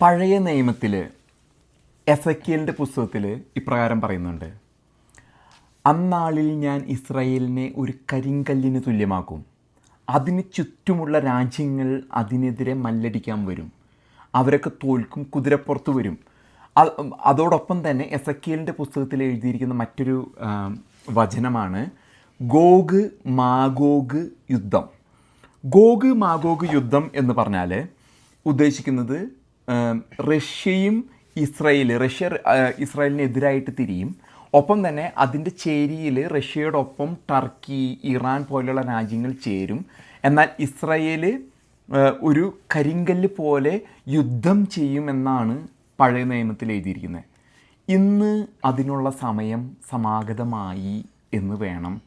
പഴയ നിയമത്തിൽ എസക്കിയലിന്റെ പുസ്തകത്തിൽ ഇപ്രകാരം പറയുന്നുണ്ട്. അന്നാളിൽ ഞാൻ ഇസ്രയേലിനെ ഒരു കരിങ്കല്ലിന് തുല്യമാക്കും. അതിന് ചുറ്റുമുള്ള രാജ്യങ്ങൾ അതിനെതിരെ മല്ലടിക്കാൻ വരും. അവരൊക്കെ തോൽക്കും കുതിരപ്പുറത്ത് വരും. അതോടൊപ്പം തന്നെ എസക്കിയലിന്റെ പുസ്തകത്തിൽ എഴുതിയിരിക്കുന്ന മറ്റൊരു വചനമാണ് ഗോഗ് മാഗോഗ് യുദ്ധം. ഗോഗ് മാഗോഗ് യുദ്ധം എന്ന് പറഞ്ഞാൽ ഉദ്ദേശിക്കുന്നത് റഷ്യയും ഇസ്രായേൽ റഷ്യ ഇസ്രായേലിനെതിരായിട്ട് തിരിയും. ഒപ്പം തന്നെ അതിന്റെ ചേരിയിൽ റഷ്യയോടൊപ്പം ടർക്കി ഇറാൻ പോലെയുള്ള രാജ്യങ്ങൾ ചേരും. എന്നാൽ ഇസ്രായേൽ ഒരു കരിങ്കല്ല് പോലെ യുദ്ധം ചെയ്യുമെന്നാണ് പഴയ നിയമത്തിൽ എഴുതിയിരിക്കുന്നത്. ഇന്ന് അതിനുള്ള സമയം സമാഗതമായി എന്ന് വേണം.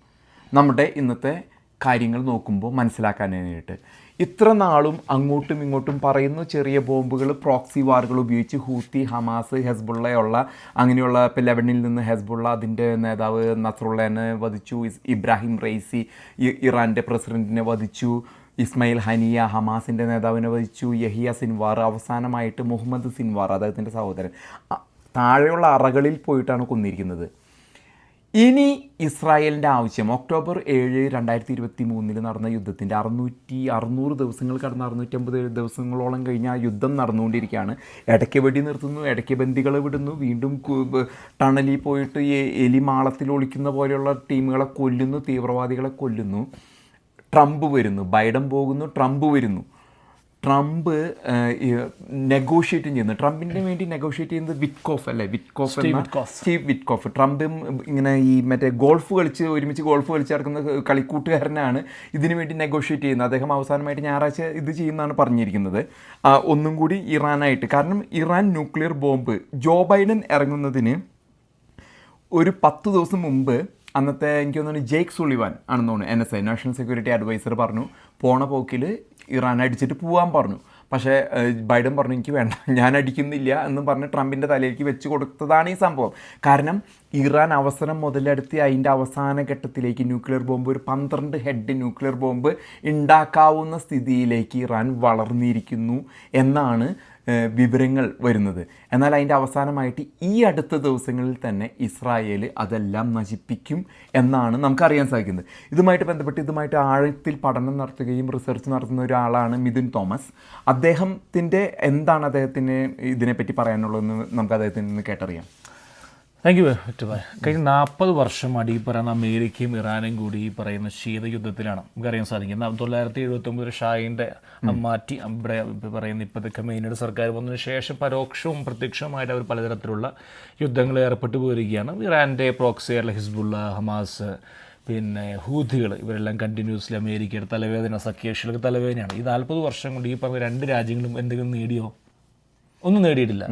നമ്മുടെ ഇന്നത്തെ കാര്യങ്ങൾ നോക്കുമ്പോൾ മനസ്സിലാക്കാനായിട്ട്. ഇത്ര നാളും അങ്ങോട്ടും ഇങ്ങോട്ടും പറയുന്നു ചെറിയ ബോംബുകൾ പ്രോക്സി വാറുകൾ ഉപയോഗിച്ച് ഹൂത്തി ഹമാസ് ഹെസ്ബുള്ളയുള്ള അങ്ങനെയുള്ള ഇപ്പോൾ ലെബനിൽ നിന്ന് ഹെസ്ബുള്ള അതിന്റെ നേതാവ് നസറുള്ളനെ വധിച്ചു ഇബ്രാഹിം ഇ- ഇറാന്റെ പ്രസിഡന്റിനെ വധിച്ചു ഇസ്മയിൽ ഹനിയ ഹമാസിന്റെ നേതാവിനെ വധിച്ചു യഹിയ സിൻവാർ അവസാനമായിട്ട് മുഹമ്മദ് സിൻവാർ അദ്ദേഹത്തിന്റെ സഹോദരൻ. താഴെയുള്ള അറകളിൽ പോയിട്ടാണ് കൊന്നിരിക്കുന്നത്. ഇനി ഇസ്രായേലിന്റെ ആവശ്യം. ഒക്ടോബർ ഏഴ് രണ്ടായിരത്തി ഇരുപത്തി മൂന്നിൽ നടന്ന യുദ്ധത്തിന്റെ അറുന്നൂറ്റി അറുന്നൂറ് ദിവസങ്ങൾ കടന്ന് അറുന്നൂറ്റമ്പത് ദിവസങ്ങളോളം കഴിഞ്ഞ യുദ്ധം നടന്നുകൊണ്ടിരിക്കുകയാണ്. ഇടയ്ക്ക് വെടി നിർത്തുന്നു ഇടയ്ക്ക് ബന്ദികളെ വിടുന്നു. വീണ്ടും ടണലിൽ പോയിട്ട് എലി മാളത്തിൽ ഒളിക്കുന്ന പോലെയുള്ള ടീമുകളെ കൊല്ലുന്നു തീവ്രവാദികളെ കൊല്ലുന്നു. ട്രംപ് വരുന്നു ബൈഡൻ പോകുന്നു ട്രംപ് വരുന്നു. ട്രംപ് നെഗോഷിയേറ്റ് ചെയ്യുന്നത് ട്രംപിന് വേണ്ടി നെഗോഷിയേറ്റ് ചെയ്യുന്നത് വിറ്റ്കോഫ് അല്ലേ? വിറ്റ്കോഫ് എന്ന സ്റ്റീവ് വിറ്റ്കോഫ്. ട്രംപും ഇങ്ങനെ ഈ മറ്റേ ഗോൾഫ് കളിച്ച് ഒരുമിച്ച് ഗോൾഫ് കളിച്ച് നടക്കുന്ന കളിക്കൂട്ടുകാരനാണ് ഇതിനു വേണ്ടി നെഗോഷിയേറ്റ് ചെയ്യുന്നത്. അദ്ദേഹം അവസാനമായിട്ട് ഞായറാഴ്ച ഇത് ചെയ്യുന്നതാണ് പറഞ്ഞിരിക്കുന്നത്. ഒന്നും കൂടി ഇറാനായിട്ട്. കാരണം Iran nuclear bomb Joe Biden ഇറങ്ങുന്നതിന് ഒരു പത്ത് ദിവസം മുമ്പ് അന്നത്തെ എനിക്ക് തോന്നുന്നു ജേക്ക് സുളിവാൻ ആണെന്ന് തോന്നുന്നു N S I national security adviser പറഞ്ഞു. പോണ പോക്കിൽ ഇറാൻ അടിച്ചിട്ട് പോകാൻ പറഞ്ഞു. പക്ഷേ ബൈഡൻ പറഞ്ഞു എനിക്ക് വേണ്ട ഞാൻ അടിക്കുന്നില്ല എന്ന് പറഞ്ഞ് ട്രംപിന്റെ തലയിലേക്ക് വെച്ച് കൊടുത്തതാണ് ഈ സംഭവം. കാരണം ഇറാൻ അവസരം മുതലെടുത്ത് അതിന്റെ അവസാന ഘട്ടത്തിലേക്ക് ന്യൂക്ലിയർ ബോംബ് ഒരു പന്ത്രണ്ട് ഹെഡ് ന്യൂക്ലിയർ ബോംബ് ഉണ്ടാക്കാവുന്ന സ്ഥിതിയിലേക്ക് ഇറാൻ വളർന്നിരിക്കുന്നു എന്നാണ് വിവരങ്ങൾ വരുന്നത്. എന്നാൽ അതിന്റെ അവസാനമായിട്ട് ഈ അടുത്ത ദിവസങ്ങളിൽ തന്നെ ഇസ്രായേൽ അതെല്ലാം നശിപ്പിക്കും എന്നാണ് നമുക്കറിയാൻ സാധിക്കുന്നത്. ഇതുമായിട്ട് ബന്ധപ്പെട്ട് ഇതുമായിട്ട് ആഴത്തിൽ പഠനം നടത്തുകയും റിസർച്ച് നടത്തുന്ന ഒരാളാണ് മിഥുൻ തോമസ്. അദ്ദേഹത്തിന്റെ എന്താണ് അദ്ദേഹത്തിന് ഇതിനെപ്പറ്റി പറയാനുള്ളതെന്ന് നമുക്ക് അദ്ദേഹത്തിൽ നിന്ന് കേട്ടറിയാം. താങ്ക് യു കഴിഞ്ഞ നാൽപ്പത് വർഷമായിട്ട് ഈ പറയുന്ന അമേരിക്കയും ഇറാനും കൂടി ഈ പറയുന്ന ശീതയുദ്ധത്തിലാണ്. നമുക്കറിയാൻ സാധിക്കും. തൊള്ളായിരത്തി എഴുപത്തി ഒമ്പത് ഷായിന്റെ മാറ്റി ഇവിടെ ഇപ്പം പറയുന്ന ഇപ്പോഴത്തെ കമേനിയുടെ സർക്കാർ വന്നതിന് ശേഷം പരോക്ഷവും പ്രത്യക്ഷവുമായിട്ട് അവർ പലതരത്തിലുള്ള യുദ്ധങ്ങൾ ഏർപ്പെട്ടു പോയിരിക്കുകയാണ്. ഇറാന്റെ പ്രോക്സിയർ ഹിസ്ബുള്ള ഹമാസ് പിന്നെ ഹൂതികൾ ഇവരെല്ലാം കണ്ടിന്യൂസ്ലി അമേരിക്കയുടെ തലവേദന സഖ്യകക്ഷികൾക്ക് തലവേദനയാണ്. ഈ നാൽപ്പത് വർഷം കൊണ്ട് ഈ പറഞ്ഞ രണ്ട് രാജ്യങ്ങളും എന്തെങ്കിലും നേടിയോ? ഒന്നും നേടിയിട്ടില്ല.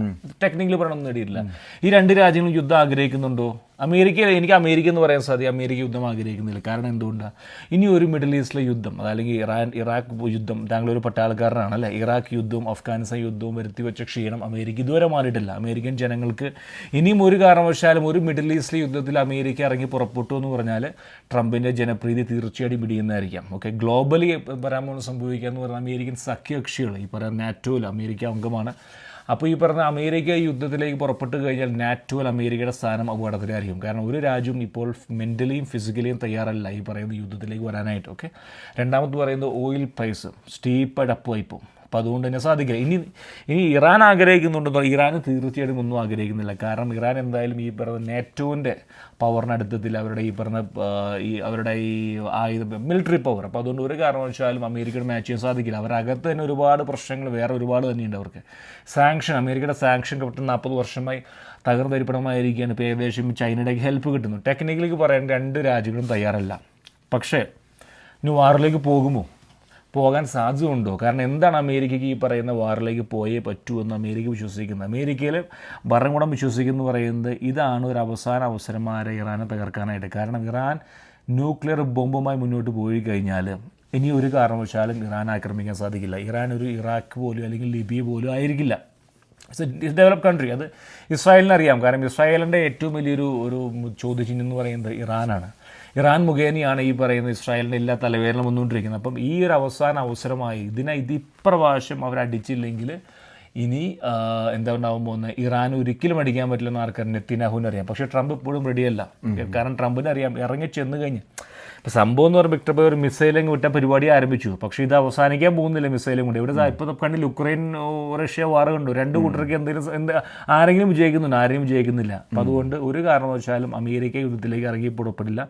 ടെക്നിക്കലി പറയണം ഒന്നും നേടിയിട്ടില്ല. ഈ രണ്ട് രാജ്യങ്ങളും യുദ്ധം ആഗ്രഹിക്കുന്നുണ്ടോ? അമേരിക്ക എനിക്ക് അമേരിക്ക എന്ന് പറയാൻ സാധിക്കും. അമേരിക്ക യുദ്ധം ആഗ്രഹിക്കുന്നില്ല. കാരണം എന്തുകൊണ്ടാണ് ഇനി ഒരു മിഡിൽ ഈസ്റ്റിലെ യുദ്ധം അതല്ലെങ്കിൽ ഇറാൻ ഇറാഖ് യുദ്ധം താങ്കൾ ഒരു പട്ടാളക്കാരനാണ് അല്ലേ ഇറാഖ് യുദ്ധവും അഫ്ഗാനിസ്ഥാൻ യുദ്ധവും വരുത്തി വെച്ച ക്ഷീണം അമേരിക്ക ഇതുവരെ മാറിയിട്ടില്ല. അമേരിക്കൻ ജനങ്ങൾക്ക് ഇനിയും ഒരു കാരണവശാലും ഒരു മിഡിൽ ഈസ്റ്റിലെ യുദ്ധത്തിൽ അമേരിക്ക ഇറങ്ങി പുറപ്പെട്ടു എന്ന് പറഞ്ഞാൽ ട്രംപിന്റെ ജനപ്രീതി തീർച്ചയായിട്ടും പിടിയുന്നതായിരിക്കാം ഓക്കെ? ഗ്ലോബലി പോകുന്ന സംഭവിക്കുക എന്ന് പറഞ്ഞാൽ അമേരിക്കൻ സഖ്യകക്ഷികൾ ഈ പറയുന്ന നാറ്റോയിൽ അമേരിക്ക അംഗമാണ്. അപ്പോൾ ഈ പറഞ്ഞ അമേരിക്ക യുദ്ധത്തിലേക്ക് പുറപ്പെട്ടു കഴിഞ്ഞാൽ നാറ്റോയിൽ അമേരിക്കയുടെ സ്ഥാനം അപകടത്തിലായിരിക്കും. കാരണം ഒരു രാജ്യവും ഇപ്പോൾ മെന്റലിയും ഫിസിക്കലിയും തയ്യാറല്ല ഈ പറയുന്ന യുദ്ധത്തിലേക്ക് വരാനായിട്ട്. ഓക്കെ രണ്ടാമത് പറയുന്നത് ഓയിൽ പ്രൈസ് സ്റ്റീപ്പ് അപ്പ് വയ്പും അപ്പോൾ അതുകൊണ്ട് തന്നെ സാധിക്കില്ല. ഇനി ഇനി ഇറാൻ ആഗ്രഹിക്കുന്നുണ്ടെന്നോ ഇറാൻ തീർച്ചയായിട്ടും ഒന്നും ആഗ്രഹിക്കുന്നില്ല. കാരണം ഇറാൻ എന്തായാലും ഈ പറഞ്ഞ നേറ്റോന്റെ പവറിനടുത്തത്തിൽ അവരുടെ ഈ പറഞ്ഞ ഈ അവരുടെ ഈ ആയുധ മിലിറ്ററി പവർ അപ്പോൾ അതുകൊണ്ട് ഒരു കാരണവശാലും അമേരിക്കയുടെ മാച്ച് ചെയ്യാൻ സാധിക്കില്ല. അവരകത്ത് തന്നെ ഒരുപാട് പ്രശ്നങ്ങൾ വേറെ ഒരുപാട് തന്നെയുണ്ട് അവർക്ക്. സാങ്ഷൻ അമേരിക്കയുടെ സാങ്ഷൻ കിട്ടുന്ന നാൽപ്പത് വർഷമായി തകർന്നരിപ്പണമായിരിക്കുകയാണ് ഇപ്പോൾ ഏകദേശം ചൈനയുടെ ഹെൽപ്പ് കിട്ടുന്നു. ടെക്നിക്കലിക്ക് പറയാൻ രണ്ട് രാജ്യങ്ങളും തയ്യാറല്ല. പക്ഷേ ഇനി വാറിലേക്ക് പോകുമോ? പോകാൻ സാധ്യതയുണ്ടോ? കാരണം എന്താണ് അമേരിക്കയ്ക്ക് ഈ പറയുന്ന വാറിലേക്ക് പോയേ പറ്റൂ എന്ന് അമേരിക്ക വിശ്വസിക്കുന്നത്? അമേരിക്കയിൽ ഭരണകൂടം വിശ്വസിക്കുന്നു പറയുന്നത് ഇതാണ് ഒരു അവസാന അവസരമാരെ ഇറാനെ തകർക്കാനായിട്ട്. കാരണം ഇറാൻ ന്യൂക്ലിയർ ബോംബുമായി മുന്നോട്ട് പോയി കഴിഞ്ഞാൽ ഇനി ഒരു കാരണവശാലും ഇറാൻ ആക്രമിക്കാൻ സാധിക്കില്ല. ഇറാൻ ഒരു ഇറാഖ് പോലും അല്ലെങ്കിൽ ലിബിയ പോലും ആയിരിക്കില്ല. ഇറ്റ്സ് എ ഡെവലപ്ഡ് കൺട്രി അത് ഇസ്രായേലിനറിയാം. കാരണം ഇസ്രായേലിന്റെ ഏറ്റവും വലിയൊരു ഒരു ചോദ്യചിഹ്നം എന്ന് പറയുന്നത് ഇറാനാണ്. ഇറാൻ മുഖേനയാണ് ഈ പറയുന്ന ഇസ്രായേലിന്റെ എല്ലാ തലവേദന വന്നുകൊണ്ടിരിക്കുന്നത്. അപ്പം ഈ ഒരു അവസാന അവസരമായി ഇതിനെ ഇത് ഇപ്രാവശ്യം അവരടിച്ചില്ലെങ്കിൽ ഇനി എന്താ ഉണ്ടാവാൻ പോകുന്നത്? ഇറാൻ ഒരിക്കലും അടിക്കാൻ പറ്റില്ലെന്ന് ആർക്കറിയാം നെത്തിനാഹുവിനറിയാം പക്ഷേ ട്രംപ് ഇപ്പോഴും റെഡിയല്ല കാരണം ട്രംപിനറിയാം ഇറങ്ങി ചെന്ന് കഴിഞ്ഞ് ഇപ്പം സംഭവം എന്ന് പറയുമ്പോൾ വിക്ടർ ബോയ് ഒരു മിസൈലും വിട്ട പരിപാടി ആരംഭിച്ചു. പക്ഷേ ഇത് അവസാനിക്കാൻ പോകുന്നില്ല മിസൈലും കൊണ്ട് ഇവിടെ ഇപ്പോൾ കണ്ടിൽ യുക്രൈൻ റഷ്യ വാർ കണ്ടു. രണ്ട് കൂട്ടർക്ക് എന്തെങ്കിലും എന്ത് ആരെങ്കിലും വിജയിക്കുന്നുണ്ട്. ആരെയും വിജയിക്കുന്നില്ല. അപ്പം അതുകൊണ്ട് ഒരു കാരണവശാലും അമേരിക്ക യുദ്ധത്തിലേക്ക് ഇറങ്ങി പുറപ്പെടില്ല.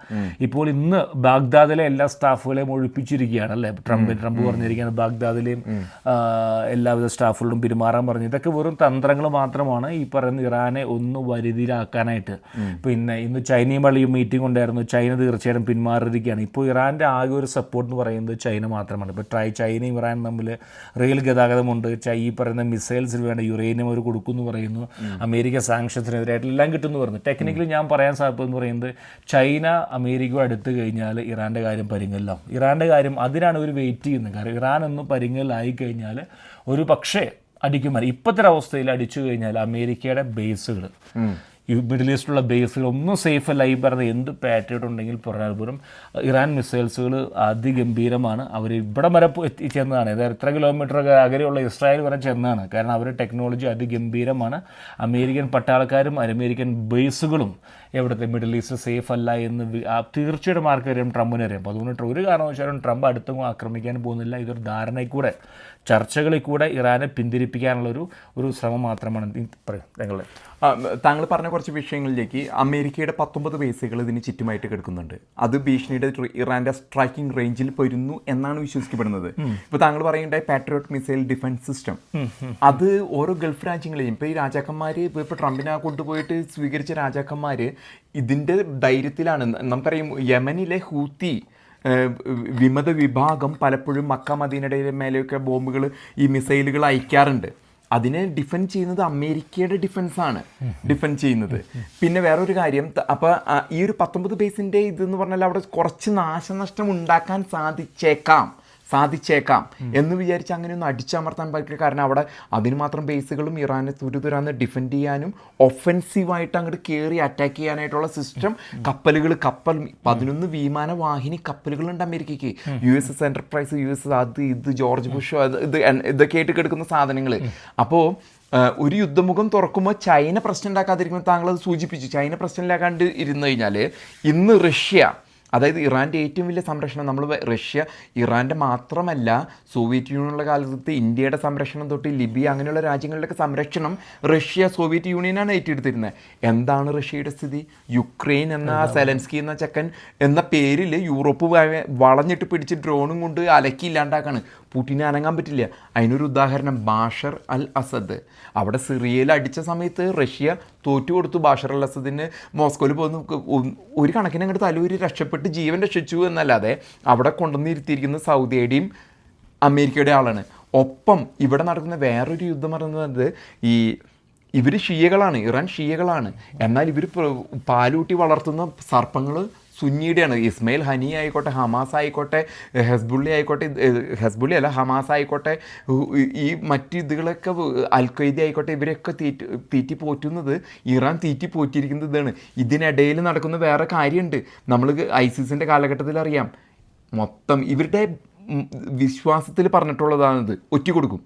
ഇപ്പോൾ ഇന്ന് ബാഗ്ദാദിലെ എല്ലാ സ്റ്റാഫുകളെയും ഒഴിപ്പിച്ചിരിക്കുകയാണ് അല്ലേ? ട്രംപ് ട്രംപ് പറഞ്ഞിരിക്കുകയാണ് ബാഗ്ദാദിലെയും എല്ലാവിധ സ്റ്റാഫുകളും പെരുമാറാൻ പറഞ്ഞു. ഇതൊക്കെ വെറും തന്ത്രങ്ങൾ മാത്രമാണ് ഈ പറയുന്ന ഇറാനെ ഒന്ന് വരുതിയിലാക്കാനായിട്ട്. പിന്നെ ഇന്ന് ചൈനയുമായുള്ള ഈ മീറ്റിംഗ് ഉണ്ടായിരുന്നു. ചൈന തീർച്ചയായിട്ടും പിന്മാറിയിരിക്കുകയാണ് ഇപ്പോൾ ഇറാന്റെ ആകെ ഒരു സപ്പോർട്ട് എന്ന് പറയുന്നത് ചൈന മാത്രമാണ്. ഇപ്പോൾ ട്രൈ ചൈനയും ഇറാനും തമ്മിൽ റെയിൽ ഗതാഗതമുണ്ട്. ഈ പറയുന്ന മിസൈൽസിൽ വേണ്ട യുറേനിയം അവർ കൊടുക്കുമെന്ന് പറയുന്നു. അമേരിക്ക സാങ്ഷൻസിനെതിരായിട്ട് എല്ലാം കിട്ടുമെന്ന് പറഞ്ഞു ടെക്നിക്കലി ഞാൻ പറയാൻ സാധിക്കുമെന്ന് പറയുന്നത് ചൈന അമേരിക്ക അടുത്ത് കഴിഞ്ഞാൽ ഇറാന്റെ കാര്യം പരിങ്ങലാവും ഇറാന്റെ കാര്യം അതിനാണ് ഒരു വെയിറ്റ് ചെയ്യുന്നത്. കാരണം ഇറാൻ ഒന്ന് പരിങ്ങലായി കഴിഞ്ഞാൽ ഒരു പക്ഷേ അടിക്കുമാർ ഇപ്പോഴത്തെ അവസ്ഥയിൽ അടിച്ചു കഴിഞ്ഞാൽ അമേരിക്കയുടെ ബേസുകൾ മിഡിൽ ഈസ്റ്റിലുള്ള ബേസുകൾ ഒന്നും സേഫ് അല്ല. ഈ പറഞ്ഞ എന്ത് പാറ്റേൺ ഉണ്ടെങ്കിൽ പോലും ഇറാൻ മിസൈൽസുകൾ അതിഗംഭീരമാണ്. അവർ ഇവിടെ വരെ ചെന്നതാണ്. ഇത് എത്ര കിലോമീറ്റർ അകലെയുള്ള ഇസ്രായേൽ വരെ ചെന്നതാണ്. കാരണം അവരുടെ ടെക്നോളജി അതിഗംഭീരമാണ്. അമേരിക്കൻ പട്ടാളക്കാരും അമേരിക്കൻ ബേസുകളും എവിടുത്തെ മിഡിൽ ഈസ്റ്റ് സേഫ് അല്ല എന്ന് തീർച്ചയായിട്ടും ആർക്കറിയാം ട്രംപിന് അറിയാം. അപ്പോൾ അതുകൊണ്ട് ഒരു കാരണവശാലും ട്രംപ് അടുത്തൊന്നും ആക്രമിക്കാൻ പോകുന്നില്ല. ഇതൊരു ധാരണയിൽ കൂടെ ചർച്ചകളിൽ കൂടെ ഇറാനെ പിന്തിരിപ്പിക്കാനുള്ളൊരു ഒരു ഒരു ശ്രമം മാത്രമാണ്. ഞങ്ങൾ താങ്കൾ പറഞ്ഞ കുറച്ച് വിഷയങ്ങളിലേക്ക് അമേരിക്കയുടെ പത്തൊമ്പത് ബേസുകൾ ഇതിന് ചുറ്റുമായിട്ട് കിടക്കുന്നുണ്ട്. അത് ഭീഷണിയുടെ ഇറാന്റെ സ്ട്രൈക്കിംഗ് റേഞ്ചിൽ വരുന്നു എന്നാണ് വിശ്വസിക്കപ്പെടുന്നത്. ഇപ്പൊ താങ്കൾ പറയുണ്ടായി പാട്രിയോട്ട് മിസൈൽ ഡിഫൻസ് സിസ്റ്റം അത് ഓരോ ഗൾഫ് രാജ്യങ്ങളെയും ഇപ്പൊ ഈ രാജാക്കന്മാര് ഇപ്പോൾ ഇപ്പൊ ട്രംപിനെ കൊണ്ടുപോയിട്ട് സ്വീകരിച്ച രാജാക്കന്മാര് ഇതിന്റെ ധൈര്യത്തിലാണ്. നമുക്കറിയാം യമനിലെ ഹൂത്തി വിമത വിഭാഗം പലപ്പോഴും മക്ക മദീനയുടെ മേലെയൊക്കെ ബോംബുകൾ ഈ മിസൈലുകൾ അയക്കാറുണ്ട്. അതിനെ ഡിഫെൻഡ് ചെയ്യുന്നത് അമേരിക്കയുടെ ഡിഫൻസ് ഡിഫെൻഡ് ചെയ്യുന്നത്. പിന്നെ വേറൊരു കാര്യം അപ്പോൾ ഈ ഒരു പത്തൊമ്പത് ബേസിന്റെ ഇതെന്ന് പറഞ്ഞാൽ അവിടെ കുറച്ച് നാശനഷ്ടം ഉണ്ടാക്കാൻ സാധിച്ചേക്കാം. സാധിച്ചേക്കാം എന്ന് വിചാരിച്ച് അങ്ങനെ ഒന്നും അടിച്ചമർത്താൻ പറ്റില്ല. കാരണം അവിടെ അതിന് മാത്രം ബേസുകളും ഇറാനെ തുരുതുരാന്ന് ഡിഫെൻഡ് ചെയ്യാനും ഒഫെൻസീവായിട്ട് അങ്ങോട്ട് കയറി അറ്റാക്ക് ചെയ്യാനായിട്ടുള്ള സിസ്റ്റം കപ്പലുകൾ കപ്പൽ പതിനൊന്ന് വിമാനവാഹിനി കപ്പലുകളുണ്ട് അമേരിക്കയ്ക്ക്. U S S Enterprise U S അത് ഇത് ജോർജ് ബുഷോ അത് ഇത് ഇതൊക്കെ ആയിട്ട് കിടക്കുന്ന സാധനങ്ങൾ അപ്പോൾ ഒരു യുദ്ധമുഖം തുറക്കുമ്പോൾ ചൈന പ്രശ്നം ഉണ്ടാക്കാതിരിക്കുമ്പോൾ താങ്കൾ അത് സൂചിപ്പിച്ചു. ചൈന പ്രശ്നം ഇരുന്നു ഇരുന്ന് കഴിഞ്ഞാൽ ഇന്ന് റഷ്യ അതായത് ഇറാന്റെ ഏറ്റവും വലിയ സംരക്ഷണം നമ്മൾ റഷ്യ ഇറാന്റെ മാത്രമല്ല സോവിയറ്റ് യൂണിയനുള്ള കാലത്ത് ഇന്ത്യയുടെ സംരക്ഷണം തൊട്ട് ലിബിയ അങ്ങനെയുള്ള രാജ്യങ്ങളുടെയൊക്കെ സംരക്ഷണം റഷ്യ സോവിയറ്റ് യൂണിയനാണ് ഏറ്റെടുത്തിരുന്നത് എന്താണ് റഷ്യയുടെ സ്ഥിതി? യുക്രൈൻ എന്ന സെലൻസ്കി എന്ന ചെക്കൻ എന്ന പേരിൽ യൂറോപ്പ് വളഞ്ഞിട്ട് പിടിച്ച് ഡ്രോണും കൊണ്ട് അലക്കി പുടിനെ അനങ്ങാൻ പറ്റില്ല. അതിനൊരു ഉദാഹരണം ബാഷർ അൽ അസദ്. അവിടെ സിറിയയിൽ അടിച്ച സമയത്ത് റഷ്യ തോറ്റു കൊടുത്തു ബാഷർ അൽ അസദിന്. മോസ്കോയിൽ പോകുന്നു ഒരു കണക്കിന് അങ്ങോട്ട് തലൂരി രക്ഷപ്പെട്ട് ജീവൻ രക്ഷിച്ചു എന്നല്ലാതെ അവിടെ കൊണ്ടുവന്നിരുത്തിയിരിക്കുന്ന സൗദിയുടെയും അമേരിക്കയുടെ ആളാണ്. ഒപ്പം ഇവിടെ നടക്കുന്ന വേറൊരു യുദ്ധം പറയുന്നത് ഈ ഇവർ ഷിയകളാണ്. ഇറാൻ ഷിയകളാണ്. എന്നാൽ ഇവർ പാലൂട്ടി വളർത്തുന്ന സർപ്പങ്ങൾ സുന്നിയുടെയാണ്. ഇസ്മയിൽ ഹനി ആയിക്കോട്ടെ ഹമാസ് ആയിക്കോട്ടെ ഹെസ്ബുള്ളി ആയിക്കോട്ടെ ഹെസ്ബുള്ളി അല്ല ഹമാസ് ആയിക്കോട്ടെ ഈ മറ്റു ഇതുകളൊക്കെ അൽ ഖൈദ ആയിക്കോട്ടെ ഇവരൊക്കെ തീറ്റി തീറ്റി പോറ്റുന്നത് ഇറാൻ തീറ്റി പോറ്റിയിരിക്കുന്നതാണ്. ഇതിനിടയിൽ നടക്കുന്ന വേറെ കാര്യമുണ്ട്. നമ്മൾ ഐസിസിന്റെ കാലഘട്ടത്തിൽ അറിയാം. മൊത്തം ഇവരുടെ വിശ്വാസത്തിൽ പറഞ്ഞിട്ടുള്ളതാണിത്. ഒറ്റ കൊടുക്കും.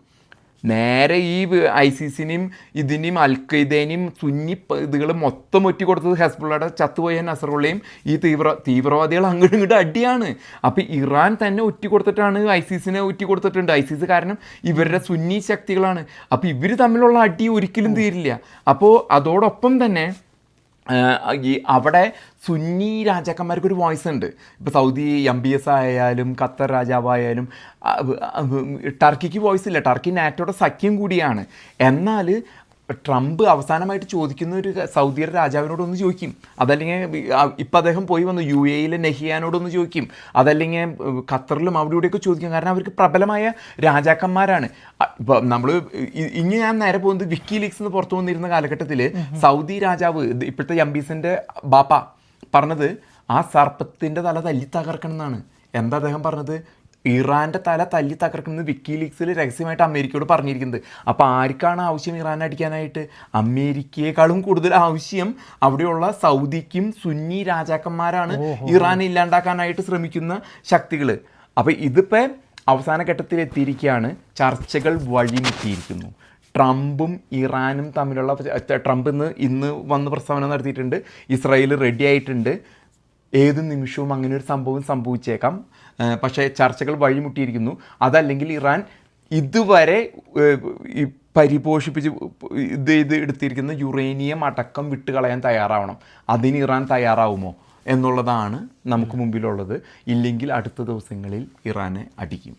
നേരെ ഈ ഐ സി സിനെയും ഇതിനെയും അൽഖയ്ദേനെയും സുന്നി ഇതുകൾ മൊത്തം ഒറ്റി കൊടുത്തത് ഹെസ്ബുള്ളയുടെ ചത്തുപോയ നസറുള്ളയും ഈ തീവ്ര തീവ്രവാദികൾ അങ്ങോട്ടും ഇങ്ങോട്ടും അടിയാണ്. അപ്പം ഇറാൻ തന്നെ ഒറ്റി കൊടുത്തിട്ടാണ് ഐസിസിനെ ഒറ്റി കൊടുത്തിട്ടുണ്ട്. ഐസിസ് കാരണം ഇവരുടെ സുന്നി ശക്തികളാണ്. അപ്പോൾ ഇവർ തമ്മിലുള്ള അടി ഒരിക്കലും തീരില്ല. അപ്പോൾ അതോടൊപ്പം തന്നെ ഈ അവിടെ സുന്നി രാജാക്കന്മാർക്ക് ഒരു വോയിസ് ഉണ്ട്. ഇപ്പോൾ സൗദി എം ബി എസ് ആയാലും ഖത്തർ രാജാവായാലും ടർക്കിക്ക് വോയിസ് ഇല്ല. ടർക്കി നാറ്റോയുടെ സഖ്യം കൂടിയാണ്. എന്നാൽ ട്രംപ് അവസാനമായിട്ട് ചോദിക്കുന്ന ഒരു സൗദിയുടെ രാജാവിനോടൊന്ന് ചോദിക്കും. അതല്ലെങ്കിൽ ഇപ്പം അദ്ദേഹം പോയി വന്നു യു എയിലെ നെഹിയാനോടൊന്ന് ചോദിക്കും. അതല്ലെങ്കിൽ ഖത്തറിലും അവിടെ ഇവിടെയൊക്കെ ചോദിക്കും. കാരണം അവർക്ക് പ്രബലമായ രാജാക്കന്മാരാണ്. ഇപ്പം നമ്മൾ ഇനി ഞാൻ നേരെ പോകുന്നത് വിക്കി ലീക്സ് എന്ന് പുറത്തു വന്നിരുന്ന കാലഘട്ടത്തിൽ സൗദി രാജാവ് ഇപ്പോഴത്തെ എംബീസിന്റെ ബാപ്പ പറഞ്ഞത് ആ സർപ്പത്തിന്റെ തല തല്ലി തകർക്കണം എന്നാണ്. എന്താ അദ്ദേഹം പറഞ്ഞത്? ഇറാന്റെ തല തല്ലി തകർക്കുന്നത് വിക്കി ലീക്സിൽ രഹസ്യമായിട്ട് അമേരിക്കയോട് പറഞ്ഞിരിക്കുന്നത്. അപ്പോൾ ആർക്കാണ് ആവശ്യം ഇറാൻ അടിക്കാനായിട്ട്? അമേരിക്കയെക്കാളും കൂടുതൽ ആവശ്യം അവിടെയുള്ള സൗദിക്കും സുന്നി രാജാക്കന്മാരാണ് ഇറാനെ ഇല്ലാണ്ടാക്കാനായിട്ട് ശ്രമിക്കുന്ന ശക്തികൾ അപ്പോൾ ഇതിപ്പോൾ അവസാന ഘട്ടത്തിൽ എത്തിയിരിക്കുകയാണ്. ചർച്ചകൾ വഴിമുട്ടിയിരിക്കുന്നു. ട്രംപും ഇറാനും തമ്മിലുള്ള ട്രംപ് ഇന്ന് ഇന്ന് വന്ന് പ്രസ്താവന നടത്തിയിട്ടുണ്ട്. ഇസ്രായേൽ റെഡി ആയിട്ടുണ്ട്. ഏത് നിമിഷവും അങ്ങനെ ഒരു സംഭവം സംഭവിച്ചേക്കാം. പക്ഷേ ചർച്ചകൾ വഴിമുട്ടിയിരിക്കുന്നു. അതല്ലെങ്കിൽ ഇറാൻ ഇതുവരെ ഈ പരിപോഷിപ്പിച്ച് ഇത് ഇത് എടുത്തിരിക്കുന്ന യുറേനിയം അടക്കം വിട്ടുകളയാൻ തയ്യാറാവണം. അതിന് ഇറാൻ തയ്യാറാവുമോ എന്നുള്ളതാണ് നമുക്ക് മുമ്പിലുള്ളത്. ഇല്ലെങ്കിൽ അടുത്ത ദിവസങ്ങളിൽ ഇറാനെ അടിക്കും.